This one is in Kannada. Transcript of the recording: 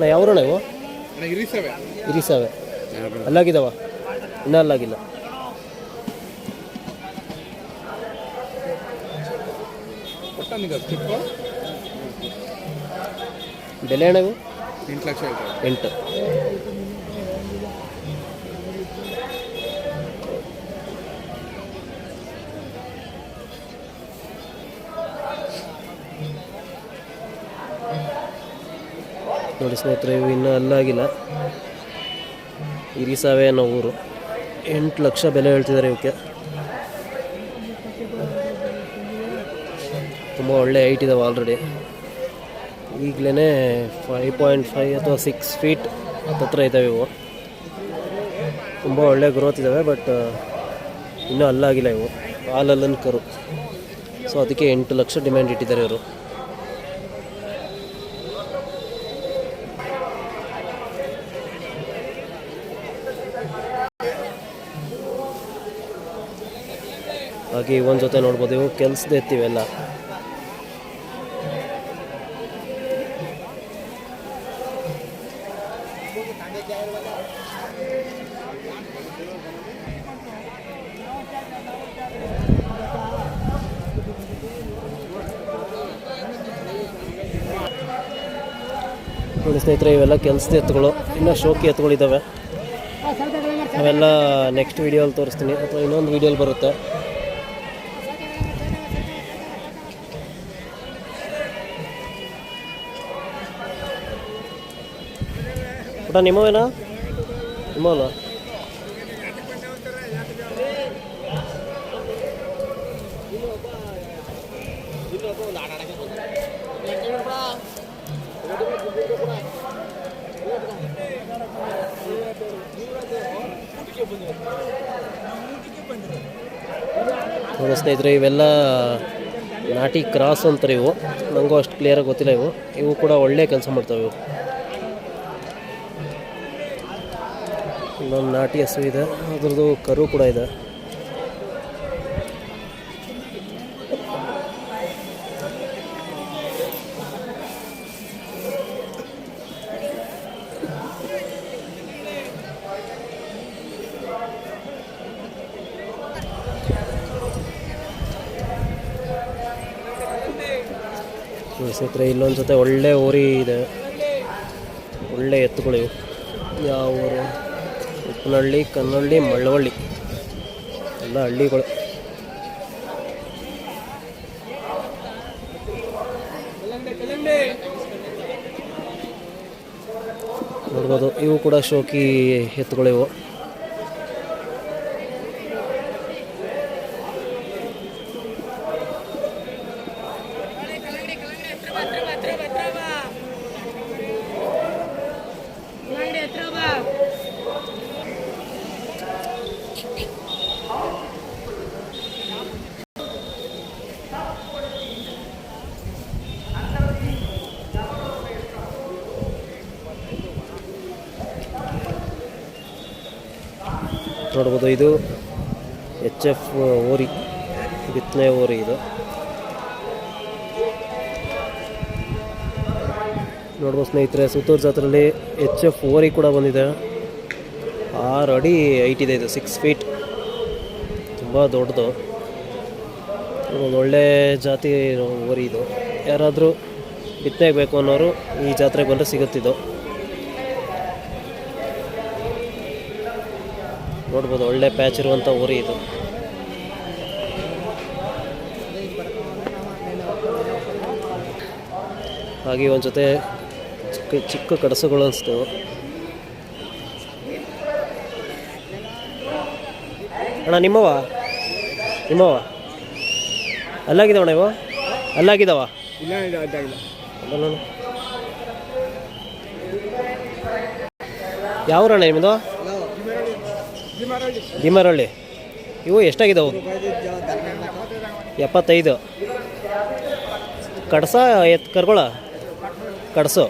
ನಾ ಯಾವ್ರಣ ಇವು? ಇರಿಸಾವೆ. ಅಲ್ಲಾಗಿದ್ದಾವ ಇನ್ನೂ ಅಲ್ಲಾಗಿಲ್ಲ. ಬೆಲೆ ಅಣ್ಣ ಎಂಟು ಲಕ್ಷ ಎಂಟು. ನೋಡಿ ಸ್ನೇಹಿತರೆ, ಇವು ಇನ್ನೂ ಅಲ್ಲಾಗಿಲ್ಲ. ಇರಿಸಾವೆ ಅನ್ನೋ ಊರು. ಎಂಟು ಲಕ್ಷ ಬೆಲೆ ಹೇಳ್ತಿದ್ದಾರೆ ಇವಕ್ಕೆ. ತುಂಬ ಒಳ್ಳೆ ಹೈಟ್ ಇದಾವೆ ಆಲ್ರೆಡಿ ಈಗಲೇ ಫೈವ್ ಪಾಯಿಂಟ್ ಫೈವ್ ಅಥವಾ ಸಿಕ್ಸ್ ಫೀಟ್ ಹತ್ತತ್ರ ಇದ್ದಾವೆ ಇವು. ತುಂಬ ಒಳ್ಳೆ ಗ್ರೋತ್ ಇದ್ದಾವೆ ಬಟ್ ಇನ್ನೂ ಅಲ್ಲಾಗಿಲ್ಲ ಇವು. ಹಾಲಲ್ಲನ್ ಕರು. ಸೊ ಅದಕ್ಕೆ ಎಂಟು ಲಕ್ಷ ಡಿಮ್ಯಾಂಡ್ ಇಟ್ಟಿದ್ದಾರೆ ಇವರು. ಹಾಗೆ ಇವನ್ ಜೊತೆ ನೋಡ್ಬೋದು. ಇವು ಕೆಲ್ಸದ ಎತ್ತಿವೆಲ್ಲ ನೋಡಿ ಸ್ನೇಹಿತರೆ, ಇವೆಲ್ಲ ಕೆಲಸದ ಎತ್ತುಗಳು. ಇನ್ನೂ ಶೋಕಿ ಎತ್ತುಗಳಿದ್ದಾವೆ ಅವೆಲ್ಲ ನೆಕ್ಸ್ಟ್ ವೀಡಿಯೋಲಿ ತೋರಿಸ್ತೀನಿ. ಅಥವಾ ಇನ್ನೊಂದು ವೀಡಿಯೋಲಿ ಬರುತ್ತೆ. ಊಟ ನಿಮ್ಮವೇನಾ ನಿಮ್ಮಲ್ಲ ನೋಡಿ ಸ್ನೇಹಿತರೆ, ಇವೆಲ್ಲ ನಾಟಿ ಕ್ರಾಸ್ ಅಂತಾರೆ ಇವು. ನನಗೂ ಅಷ್ಟು ಕ್ಲಿಯರಾಗಿ ಗೊತ್ತಿಲ್ಲ ಇವು. ಇವು ಕೂಡ ಒಳ್ಳೆ ಕೆಲಸ ಮಾಡ್ತವೆ ಇವು. ಇನ್ನೊಂದು ನಾಟಿ ಹಸು ಇದೆ. ಅದ್ರದ್ದು ಕರು ಕೂಡ ಇದೆ. ಸ್ನೇಹಿತರೆ ಇಲ್ಲೊಂದು ಜೊತೆ ಒಳ್ಳೆ ಓರಿ ಇದೆ. ಒಳ್ಳೆ ಎತ್ತುಗಳು ಇವು. ಯಾವ ಊರು? ಉಪ್ಪನಹಳ್ಳಿ ಕನ್ನಹಳ್ಳಿ ಮಳ್ಳವಳ್ಳಿ ಎಲ್ಲ ಹಳ್ಳಿಗಳು. ನೋಡ್ಬೋದು ಇವು ಕೂಡ ಶೋಕಿ ಎತ್ತುಗಳು ನೋಡ್ಬೋದು ಇದು. ಎಚ್ ಎಫ್ ಓರಿ. ಬಿತ್ತನೆ ಓರಿ ಇದು. ನೋಡ್ಬೋದು ಸ್ನೇಹಿತರೆ, ಸುತ್ತೂರು ಜಾತ್ರೆಯಲ್ಲಿ ಎಚ್ ಎಫ್ ಓರಿ ಕೂಡ ಬಂದಿದೆ. ಆರು ಅಡಿ ಐಟ್ ಇದೆ ಇದು ಸಿಕ್ಸ್ ಫೀಟ್ ತುಂಬ ದೊಡ್ಡದು. ಒಂದು ಒಳ್ಳೆ ಜಾತಿ ಓರಿ ಇದು. ಯಾರಾದರೂ ಬಿತ್ತನೆಗೆ ಬೇಕು ಅನ್ನೋರು ಈ ಜಾತ್ರೆಗೆ ಬಂದರೆ ಸಿಗುತ್ತಿದ್ದು ನೋಡ್ಬೋದು ಒಳ್ಳೆ ಪ್ಯಾಚ್ ಇರುವಂಥ ಊರಿ ಇದು. ಹಾಗೆ ಒಂದು ಜೊತೆ ಚಿಕ್ಕ ಚಿಕ್ಕ ಕಡಸುಗಳು ಅನಿಸ್ತು ಅಣ್ಣ ನಿಮ್ಮವ ನಿಮ್ಮವ ಅಲ್ಲಾಗಿದಾವಣ್ಣ ಇವ? ಅಲ್ಲಾಗಿದಾವ ಇಲ್ಲ ಇಲ್ಲ ಅಡ್ಡಾಗಿಲ್ಲ. ಅಲ್ಲ ಯಾವ್ರಣ್ಣ ನಿಮ್ಮದು ಭೀಮರಳ್ಳಿ. ಇವು ಎಷ್ಟಾಗಿದ್ದಾವೆ ಎಪ್ಪತ್ತೈದು. ಕಡಸ ಎತ್ ಕರ್ಕೊಳ ಕಡ್ಸು.